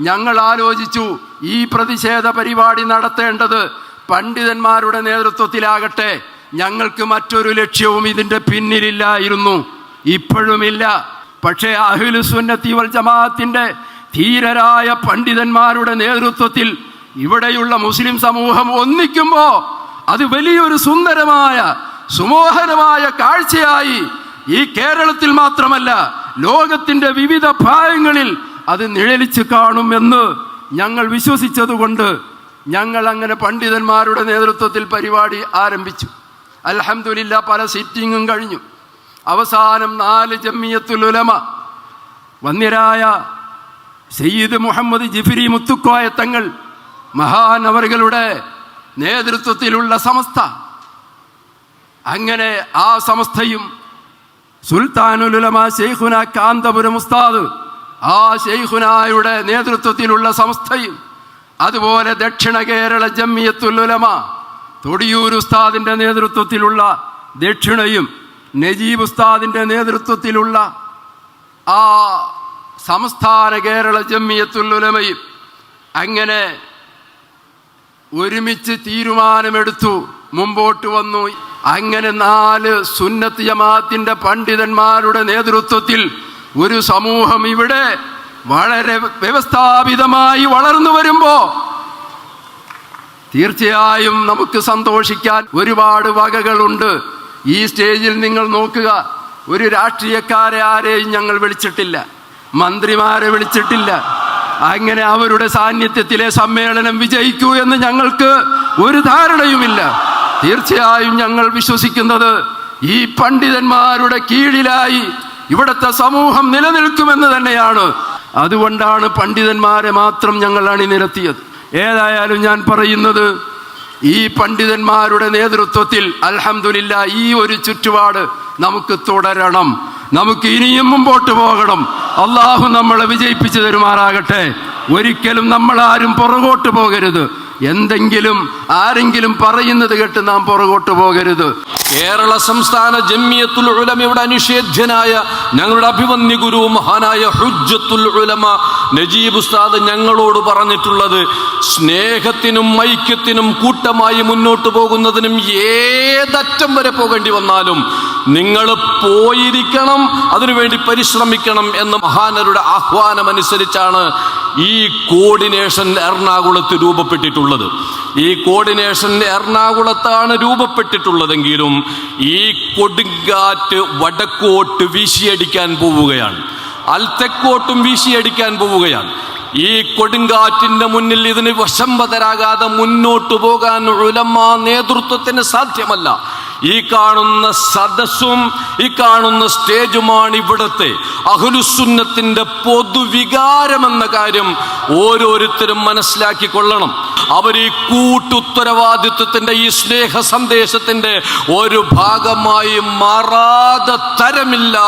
ഞങ്ങൾ ആലോചിച്ചു ഈ പ്രതിഷേധ പരിപാടി നടത്തേണ്ടത് പണ്ഡിതന്മാരുടെ നേതൃത്വത്തിലാകട്ടെ. ഞങ്ങൾക്ക് മറ്റൊരു ലക്ഷ്യവും ഇതിന്റെ പിന്നിലില്ലായിരുന്നു. ഇപ്പോഴുമില്ല. പക്ഷേ അഹിലുസുന്നത്തി വൽ ധീരരായ പണ്ഡിതന്മാരുടെ നേതൃത്വത്തിൽ ഇവിടെയുള്ള മുസ്ലിം സമൂഹം ഒന്നിക്കുമ്പോൾ അത് വലിയൊരു സുന്ദരമായ സുമോഹരമായ കാഴ്ചയായി ഈ കേരളത്തിൽ മാത്രമല്ല ലോകത്തിന്റെ വിവിധ ഭാഗങ്ങളിൽ അത് നിഴലിച്ച് കാണുമെന്ന് ഞങ്ങൾ വിശ്വസിച്ചതുകൊണ്ട് ഞങ്ങൾ അങ്ങനെ പണ്ഡിതന്മാരുടെ നേതൃത്വത്തിൽ പരിപാടി ആരംഭിച്ചു. അലഹമില്ല പല സിറ്റിങ്ങും കഴിഞ്ഞു. അവസാനം നാല് ജമ്മിയത്തുലുലമ വന്യരായ സയ്യിദ് മുഹമ്മദ് ജിഫിരി മുത്തുക്കോയ തങ്ങൾ മഹാനവറുകളുടെ നേതൃത്വത്തിലുള്ള സമസ്ത. അങ്ങനെ ആ സമസ്തയും സുൽത്താനുലുലമ ഷെയ്ഖുന കാന്തപുരം ഉസ്താദ് ആ ഷെയ്ഖുനായുടെ നേതൃത്വത്തിലുള്ള സംസ്ഥയും അതുപോലെ ദക്ഷിണ കേരള ജമ്മിയത്തുലുലമ തൊടിയൂർ ഉസ്താദിന്റെ നേതൃത്വത്തിലുള്ള ദക്ഷിണയും നജീബ് ഉസ്താദിന്റെ നേതൃത്വത്തിലുള്ള ആ സംസ്ഥാന കേരള ജമ്മിയത്തുലുലമയും അങ്ങനെ ഒരുമിച്ച് തീരുമാനമെടുത്തു മുമ്പോട്ട് വന്നു. അങ്ങനെ നാല് സുന്നത്ത് ജമാഅത്തിന്റെ പണ്ഡിതന്മാരുടെ നേതൃത്വത്തിൽ ഒരു സമൂഹം ഇവിടെ വളരെ വ്യവസ്ഥാപിതമായി വളർന്നു വരുമ്പോ തീർച്ചയായും നമുക്ക് സന്തോഷിക്കാൻ ഒരുപാട് വകകളുണ്ട്. ഈ സ്റ്റേജിൽ നിങ്ങൾ നോക്കുക ഒരു രാഷ്ട്രീയക്കാരെ ആരെയും ഞങ്ങൾ വിളിച്ചിട്ടില്ല മന്ത്രിമാരെ വിളിച്ചിട്ടില്ല. അങ്ങനെ അവരുടെ സാന്നിധ്യത്തിലെ സമ്മേളനം വിജയിക്കൂ എന്ന് ഞങ്ങൾക്ക് ഒരു ധാരണയുമില്ല. തീർച്ചയായും ഞങ്ങൾ വിശ്വസിക്കുന്നത് ഈ പണ്ഡിതന്മാരുടെ കീഴിലായി ഇവിടുത്തെ സമൂഹം നിലനിൽക്കുമെന്ന് തന്നെയാണ്. അതുകൊണ്ടാണ് പണ്ഡിതന്മാരെ മാത്രം ഞങ്ങൾ അണിനിരത്തിയത്. ഏതായാലും ഞാൻ പറയുന്നത് ഈ പണ്ഡിതന്മാരുടെ നേതൃത്വത്തിൽ അലഹമില്ല ഈ ഒരു ചുറ്റുപാട് നമുക്ക് തുടരണം. നമുക്ക് ഇനിയും മുമ്പോട്ട് പോകണം. അള്ളാഹു നമ്മളെ വിജയിപ്പിച്ചു തരുമാറാകട്ടെ. ഒരിക്കലും നമ്മൾ ആരും പുറകോട്ട് പോകരുത്. എന്തെങ്കിലും ആരെങ്കിലും പറയുന്നത് കേട്ട് നാം പുറകോട്ട് പോകരുത്. കേരള സംസ്ഥാന ജമ്മിയത്തുൽ ഉലമയുടെ അനിഷേധ്യനായ ഞങ്ങളുടെ അഭിമന്യ ഗുരു മഹാനായ ഹുജ്ജത്തുൽ ഉലമ നജീബ് ഉസ്താദ് ഞങ്ങളോട് പറഞ്ഞിട്ടുള്ളത് സ്നേഹത്തിനും ഐക്യത്തിനും കൂട്ടമായി മുന്നോട്ട് പോകുന്നതിനും ഏതറ്റം വരെ പോകേണ്ടി വന്നാലും നിങ്ങൾ പോയിരിക്കണം അതിനുവേണ്ടി പരിശ്രമിക്കണം എന്ന് മഹാനരുടെ ആഹ്വാനം അനുസരിച്ചാണ് ഈ കോർഡിനേഷൻ എറണാകുളത്ത് രൂപപ്പെട്ടിട്ടുള്ളത്. ഈ കോർഡിനേഷൻ എറണാകുളത്താണ് രൂപപ്പെട്ടിട്ടുള്ളതെങ്കിലും ഈ കൊടുങ്കാറ്റ് വടക്കോട്ട് വീശിയടിക്കാൻ പോവുകയാണ്. അൽത്തെക്കോട്ടും വീശിയടിക്കാൻ പോവുകയാണ്. ഈ കൊടുങ്കാറ്റിന്റെ മുന്നിൽ ഇതിന് വശംവതരാകാതെ മുന്നോട്ടു പോകാൻ ഉലമ നേതൃത്വത്തിന് സാധ്യമല്ല. ഈ കാണുന്ന സദസ്സും ഈ കാണുന്ന സ്റ്റേജുമാണ് ഇവിടുത്തെ അഹുലുസുന്നത്തിന്റെ പൊതുവികാരം എന്ന കാര്യം ഓരോരുത്തരും മനസ്സിലാക്കി മനസ്സിലാക്കിക്കൊള്ളണം. അവർ ഈ കൂട്ടുത്തരവാദിത്വത്തിന്റെ ഈ സ്നേഹ സന്ദേശത്തിന്റെ ഒരു ഭാഗമായി മാറാതെ തരമില്ല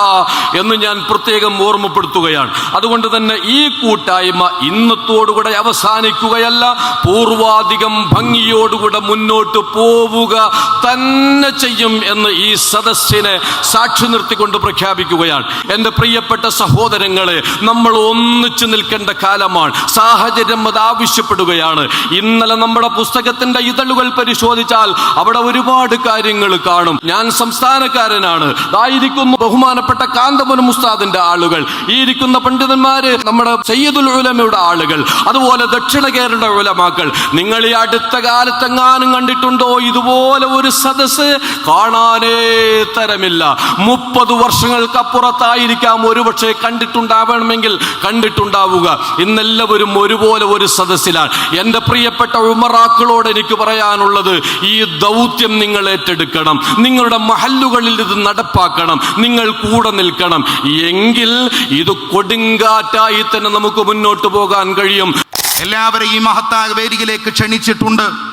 എന്ന് ഞാൻ പ്രത്യേകം ഓർമ്മപ്പെടുത്തുകയാണ്. അതുകൊണ്ട് തന്നെ ഈ കൂട്ടായ്മ ഇന്നത്തോടുകൂടെ അവസാനിക്കുകയല്ല. പൂർവാധികം ഭംഗിയോടുകൂടെ മുന്നോട്ട് പോവുക തന്നെ ചെയ്യും എന്ന് ഈ സദസ്സിനെ സാക്ഷി നിർത്തിക്കൊണ്ട് പ്രഖ്യാപിക്കുകയാണ്. എന്റെ പ്രിയപ്പെട്ട സഹോദരങ്ങളെ നമ്മൾ ഒന്നിച്ചു നിൽക്കേണ്ട കാലമാണ്. സാഹചര്യം അത് ആവശ്യപ്പെടുകയാണ്. ഇന്നലെ നമ്മുടെ പുസ്തകത്തിന്റെ ഇതളുകൾ പരിശോധിച്ചാൽ അവിടെ ഒരുപാട് കാര്യങ്ങൾ കാണും. ഞാൻ സംസ്ഥാനക്കാരനാണ്. ഇതായിരിക്കുന്നു ബഹുമാനപ്പെട്ട കാന്തപുരം ഉസ്താദിന്റെ ആളുകൾ. ഈ ഇരിക്കുന്ന പണ്ഡിതന്മാര് നമ്മുടെ സയ്യിദുൽ ഉലമയുടെ ആളുകൾ. അതുപോലെ ദക്ഷിണ കേരള ഉലമാക്കൾ. നിങ്ങൾ ഈ അടുത്ത കാലത്തെങ്ങാനും കണ്ടിട്ടുണ്ടോ? ഇതുപോലെ ഒരു സദസ്സ് കാണാനേ തരമില്ല. മുപ്പത് വർഷങ്ങൾക്കപ്പുറത്തായിരിക്കാം ഒരുപക്ഷെ കണ്ടിട്ടുണ്ടാവണമെങ്കിൽ കണ്ടിട്ടുണ്ടാവുക. ഇന്നെല്ലാവരും ഒരുപോലെ ഒരു സദസ്സിലാണ്. എന്റെ പ്രിയപ്പെട്ട ഉമറാക്കളോട് എനിക്ക് പറയാനുള്ളത് ഈ ദൗത്യം നിങ്ങൾ ഏറ്റെടുക്കണം. നിങ്ങളുടെ മഹല്ലുകളിൽ ഇത് നടപ്പാക്കണം. നിങ്ങൾ കൂടെ നിൽക്കണം. എങ്കിൽ ഇത് കൊടുങ്കാറ്റായി തന്നെ നമുക്ക് മുന്നോട്ട് പോകാൻ കഴിയും. എല്ലാവരെയും ഈ മഹത്തായ വേദിയിലേക്ക് ക്ഷണിച്ചിട്ടുണ്ട്.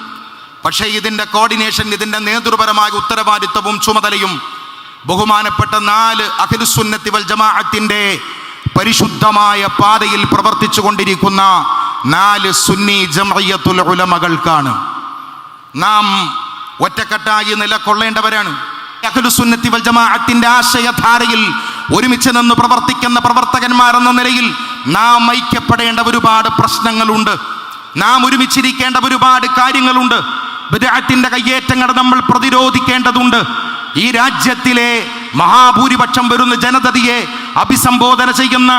പക്ഷേ ഇതിന്റെ കോർഡിനേഷൻ ഇതിന്റെ നേതൃപരമായ ഉത്തരവാദിത്വവും ചുമതലയും ബഹുമാനപ്പെട്ട നാല് അഖിലുസുന്നത്തി വൽ ജമാഅത്തിന്റെ പരിശുദ്ധമായ പാതയിൽ പ്രവർത്തിച്ചു കൊണ്ടിരിക്കുന്ന നാല് സുന്നി ജമയ്യത്തുൽ ഉലമകൾക്കാണ്. നാം ഒറ്റക്കെട്ടായി നിലകൊള്ളേണ്ടവരാണ്. അഖിലുസുന്നത്തി വൽ ജമാഅത്തിന്റെ ആശയധാരയിൽ ഒരുമിച്ച് നിന്ന് പ്രവർത്തിക്കുന്ന പ്രവർത്തകന്മാർ എന്ന നിലയിൽ നാം ഐക്യപ്പെടേണ്ട ഒരുപാട് പ്രശ്നങ്ങളുണ്ട്. നാം ഒരുമിച്ചിരിക്കേണ്ട ഒരുപാട് കാര്യങ്ങളുണ്ട്. ബിദഅത്തിന്റെ കയ്യേറ്റങ്ങൾ നമ്മൾ പ്രതിരോധിക്കേണ്ടതുണ്ട്. ഈ രാജ്യത്തിലെ മഹാഭൂരിപക്ഷം വരുന്ന ജനതയെ അഭിസംബോധന ചെയ്യുന്ന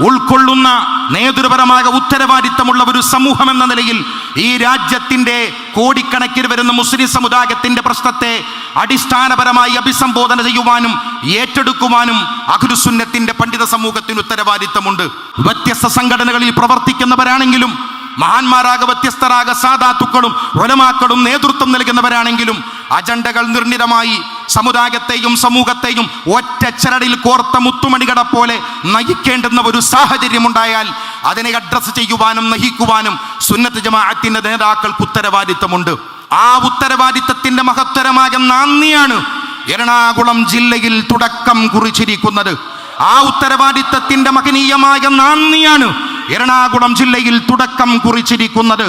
ഉൾക്കൊള്ളുന്ന നേതൃപരമായ ഉത്തരവാദിത്തമുള്ള ഒരു സമൂഹം എന്ന നിലയിൽ ഈ രാജ്യത്തിന്റെ കോടിക്കണക്കിന് വരുന്ന മുസ്ലിം സമുദായത്തിന്റെ പ്രശ്നത്തെ അടിസ്ഥാനപരമായി അഭിസംബോധന ചെയ്യുവാനും ഏറ്റെടുക്കുവാനും അഖിലുസുന്നത്തിന്റെ പണ്ഡിത സമൂഹത്തിന് ഉത്തരവാദിത്തമുണ്ട്. വ്യത്യസ്ത സംഘടനകളിൽ പ്രവർത്തിക്കുന്നവരാണെങ്കിലും മഹാന്മാരാക വ്യത്യസ്തരാക സാധാത്തുക്കളും ഒലമാക്കളും നേതൃത്വം നൽകുന്നവരാണെങ്കിലും അജണ്ടകൾ നിർണിതമായി സമുദായത്തെയും സമൂഹത്തെയും ഒറ്റ ചരടിൽ കോർത്ത മുത്തുമണികളെ പോലെ നയിക്കേണ്ടുന്ന ഒരു സാഹചര്യം ഉണ്ടായാൽ അതിനെ അഡ്രസ് ചെയ്യുവാനും നയിക്കുവാനും സുന്നത്ത് ജമാഅത്തിന്റെ നേതാക്കൾക്ക് ഉത്തരവാദിത്തമുണ്ട്. ആ ഉത്തരവാദിത്തത്തിന്റെ മഹത്തരമായ നന്ദിയാണ് എറണാകുളം ജില്ലയിൽ തുടക്കം കുറിച്ചിരിക്കുന്നത്. ആ ഉത്തരവാദിത്തത്തിന്റെ മഹനീയമായ നന്ദിയാണ് എറണാകുളം ജില്ലയിൽ തുടക്കം കുറിച്ചിരിക്കുന്നത്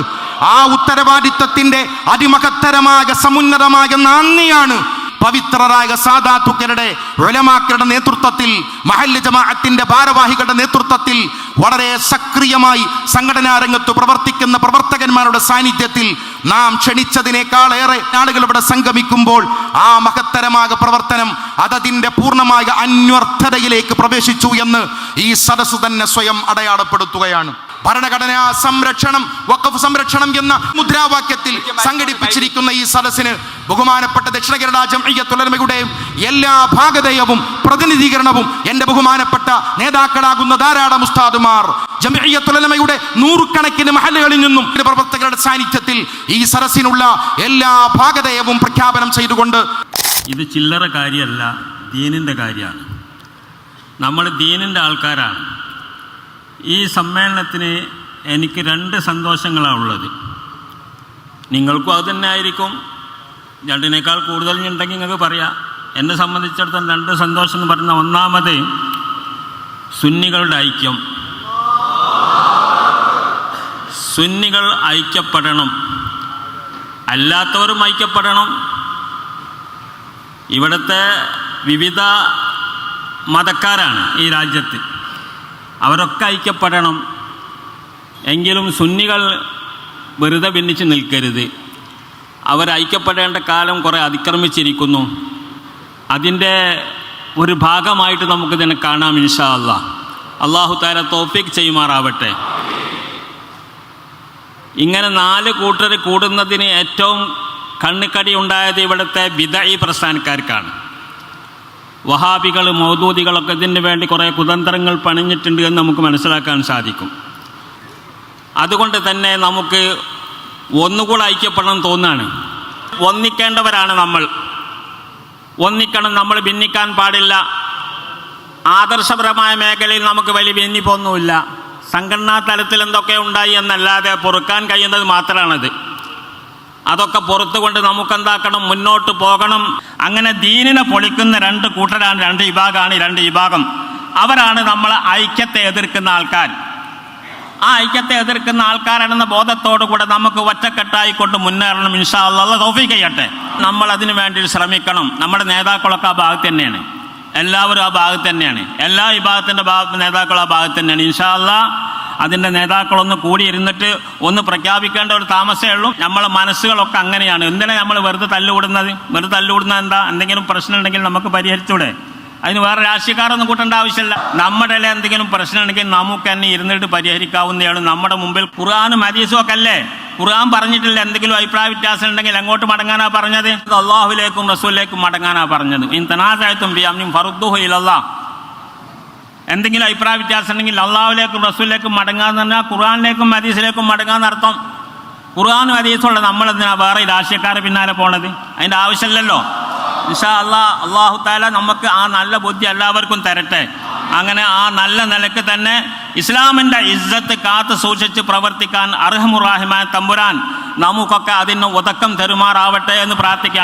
ആ ഉത്തരവാദിത്തത്തിന്റെ അതിമഹത്തരമായ സമുന്നതമായ നന്ദിയാണ് പവിത്രരായ സാധാത്തുക്കളുടെ ഒലമാക്കളുടെ നേതൃത്വത്തിൽ മഹല്ല് ജമാഅത്തിന്റെ ഭാരവാഹികളുടെ നേതൃത്വത്തിൽ വളരെ സക്രിയമായി സംഘടനാ രംഗത്ത് പ്രവർത്തിക്കുന്ന പ്രവർത്തകന്മാരുടെ സാന്നിധ്യത്തിൽ നാം ക്ഷണിച്ചതിനേക്കാൾ ഏറെ ആളുകൾ ഇവിടെ സംഗമിക്കുമ്പോൾ ആ മഹത്തരമായ പ്രവർത്തനം അതതിന്റെ പൂർണമായ അന്വർത്ഥതയിലേക്ക് പ്രവേശിച്ചു എന്ന് ഈ സദസ് തന്നെ സ്വയം അടയാളപ്പെടുത്തുകയാണ്. ഭരണഘടനാ സംരക്ഷണം വഖഫ് സംരക്ഷണം എന്ന മുദ്രാവാക്യത്തിൽ സംഘടിപ്പിച്ചിരിക്കുന്ന ഈ സദസ്സിന് ബഹുമാനപ്പെട്ട ദക്ഷിണ കേരള ജംഇയ്യത്തുലമയുടെയും എല്ലാ ഭാഗതയവും പ്രതിനിധീകരണവും എന്റെ ബഹുമാനപ്പെട്ട നേതാക്കളാകുന്ന ധാരാളം ഉസ്താദുമാർ ജംഇയ്യത്തുലമയുടെ നൂറുകണക്കിന് മഹലുകളിൽ നിന്നും പ്രവർത്തകരുടെ സാന്നിധ്യത്തിൽ ഈ സരസിനുള്ള എല്ലാ ഭാഗതയവും പ്രഖ്യാപനം ചെയ്തുകൊണ്ട് ഇത് ചില്ലറ കാര്യമല്ല ദീനിന്റെ കാര്യമാണ്. നമ്മൾ ദീനിന്റെ ആൾക്കാരാണ്. ഈ സമ്മേളനത്തിന് എനിക്ക് രണ്ട് സന്തോഷങ്ങളാണ് ഉള്ളത്. നിങ്ങൾക്കും അത് തന്നെ ആയിരിക്കും. രണ്ടിനേക്കാൾ കൂടുതൽ ഉണ്ടെങ്കിൽ നിങ്ങൾക്ക് പറയാം. എന്നെ സംബന്ധിച്ചിടത്തോളം രണ്ട് സന്തോഷം എന്ന് പറയുന്ന ഒന്നാമത് സുന്നികളുടെ ഐക്യം. സുന്നികൾ ഐക്യപ്പെടണം. അല്ലാത്തവരും ഐക്യപ്പെടണം. ഇവിടുത്തെ വിവിധ മതക്കാരാണ് ഈ രാജ്യത്ത്. അവരൊക്കെ ഐക്യപ്പെടണം. എങ്കിലും സുന്നികൾ വെറുതെ ഭിന്നിച്ച് നിൽക്കരുത്. അവർ ഐക്യപ്പെടേണ്ട കാലം കുറേ അതിക്രമിച്ചിരിക്കുന്നു. അതിന്റെ ഒരു ഭാഗമായിട്ട് നമുക്കിതിനെ കാണാം ഇൻഷാ അല്ലാ അള്ളാഹു താര തോഫിക് ചെയ്യുമാറാവട്ടെ. ഇങ്ങനെ നാല് കൂട്ടർ കൂടുന്നതിന് ഏറ്റവും കണ്ണുകടി ഉണ്ടായത് ഇവിടുത്തെ വിദയി പ്രസ്ഥാനക്കാർക്കാണ്. വഹാബികൾ മൗദൂദികളൊക്കെ ഇതിന് വേണ്ടി കുറേ കുതന്ത്രങ്ങൾ പണിഞ്ഞിട്ടുണ്ട് എന്ന് നമുക്ക് മനസ്സിലാക്കാൻ സാധിക്കും. അതുകൊണ്ട് തന്നെ നമുക്ക് ഒന്നുകൂടെ ഐക്യപ്പെടണം തോന്നാണ്. ഒന്നിക്കേണ്ടവരാണ് നമ്മൾ. ഒന്നിക്കണം നമ്മൾ ഭിന്നിക്കാൻ പാടില്ല. ആദർശപരമായ മേഖലയിൽ നമുക്ക് വലിയ ഭിന്നിപ്പൊന്നുമില്ല. സംഘടനാ തലത്തിൽ എന്തൊക്കെ ഉണ്ടായി എന്നല്ലാതെ പൊറുക്കാൻ കഴിയുന്നത് മാത്രമാണത്. അതൊക്കെ പുറത്തുകൊണ്ട് നമുക്കെന്താക്കണം? മുന്നോട്ട് പോകണം. അങ്ങനെ ദീനിനെ പൊളിക്കുന്ന രണ്ട് കൂട്ടരാണ് രണ്ട് വിഭാഗമാണ് രണ്ട് വിഭാഗം. അവരാണ് നമ്മളെ ഐക്യത്തെ എതിർക്കുന്ന ആൾക്കാർ. ആ ഐക്യത്തെ എതിർക്കുന്ന ആൾക്കാരാണെന്ന ബോധത്തോടു കൂടെ നമുക്ക് ഒറ്റക്കെട്ടായിക്കൊണ്ട് മുന്നേറണം ഇൻഷാ അള്ളാഹ് ചെയ്യട്ടെ. നമ്മൾ അതിനു വേണ്ടി ശ്രമിക്കണം. നമ്മുടെ നേതാക്കളൊക്കെ ആ ഭാഗത്ത് തന്നെയാണ്. എല്ലാവരും ആ ഭാഗത്ത് തന്നെയാണ്. എല്ലാ വിഭാഗത്തിന്റെ ഭാഗ നേതാക്കളും ആ ഭാഗത്ത് തന്നെയാണ്. ഇൻഷാ അള്ളാഹ് അതിന്റെ നേതാക്കളൊന്ന് കൂടിയിരുന്നിട്ട് ഒന്ന് പ്രഖ്യാപിക്കേണ്ട ഒരു താമസമേ ഉള്ളൂ. നമ്മളെ മനസ്സുകളൊക്കെ അങ്ങനെയാണ്. എന്തിനാ നമ്മൾ വെറുതെ തല്ലുകൂടുന്നത്? വെറുതെ തല്ലുകൂടുന്നത് എന്താ? എന്തെങ്കിലും പ്രശ്നം ഉണ്ടെങ്കിൽ നമുക്ക് പരിഹരിച്ചൂടെ? അതിന് വേറെ രാഷ്ട്രീയക്കാരൊന്നും കൂട്ടേണ്ട ആവശ്യമില്ല. നമ്മുടെ എന്തെങ്കിലും പ്രശ്നം ഉണ്ടെങ്കിൽ നമുക്ക് തന്നെ ഇരുന്നിട്ട് പരിഹരിക്കാവുന്നതാണ് നമ്മുടെ മുമ്പിൽ ഖുർആാനും ഹദീസും ഒക്കെ അല്ലേ? ഖുർആൻ പറഞ്ഞിട്ടില്ല എന്തെങ്കിലും അഭിപ്രായ വ്യത്യാസം ഉണ്ടെങ്കിൽ എങ്ങോട്ട് മടങ്ങാനാ പറഞ്ഞത്? അള്ളാഹുലേക്കും റസൂലിലേക്കും മടങ്ങാനാ പറഞ്ഞത്. ഇൻ തനാസായത്തും ബിയാമിനും ഫറുദ്ദുഹു ഇലല്ലാ എന്തെങ്കിലും അഭിപ്രായ വ്യത്യാസം ഉണ്ടെങ്കിൽ അള്ളാഹുലേക്കും റസൂലിലേക്കും മടങ്ങാന്ന് പറഞ്ഞാൽ ഖുർആാനിലേക്കും ഹദീസിലേക്കും മടങ്ങാന്ന് അർത്ഥം. ഖുർആാനും ഹദീസുള്ള നമ്മൾ വേറെ രാഷ്ട്രീയക്കാരെ പിന്നാലെ പോണത്? അതിന്റെ ആവശ്യമില്ലല്ലോ. ഇൻഷാ അള്ളാ അള്ളാഹു താല നമുക്ക് ആ നല്ല ബുദ്ധി എല്ലാവർക്കും തരട്ടെ. അങ്ങനെ ആ നല്ല നിലയ്ക്ക് തന്നെ ഇസ്ലാമിന്റെ ഇജ്ജത്ത് കാത്തു സൂക്ഷിച്ച് പ്രവർത്തിക്കാൻ അർഹമുറാഹിമാൻ തമ്പുരാൻ നമുക്കൊക്കെ അതിന് ഉതക്കം തെരുമാറാവട്ടെ എന്ന് പ്രാർത്ഥിക്കാം.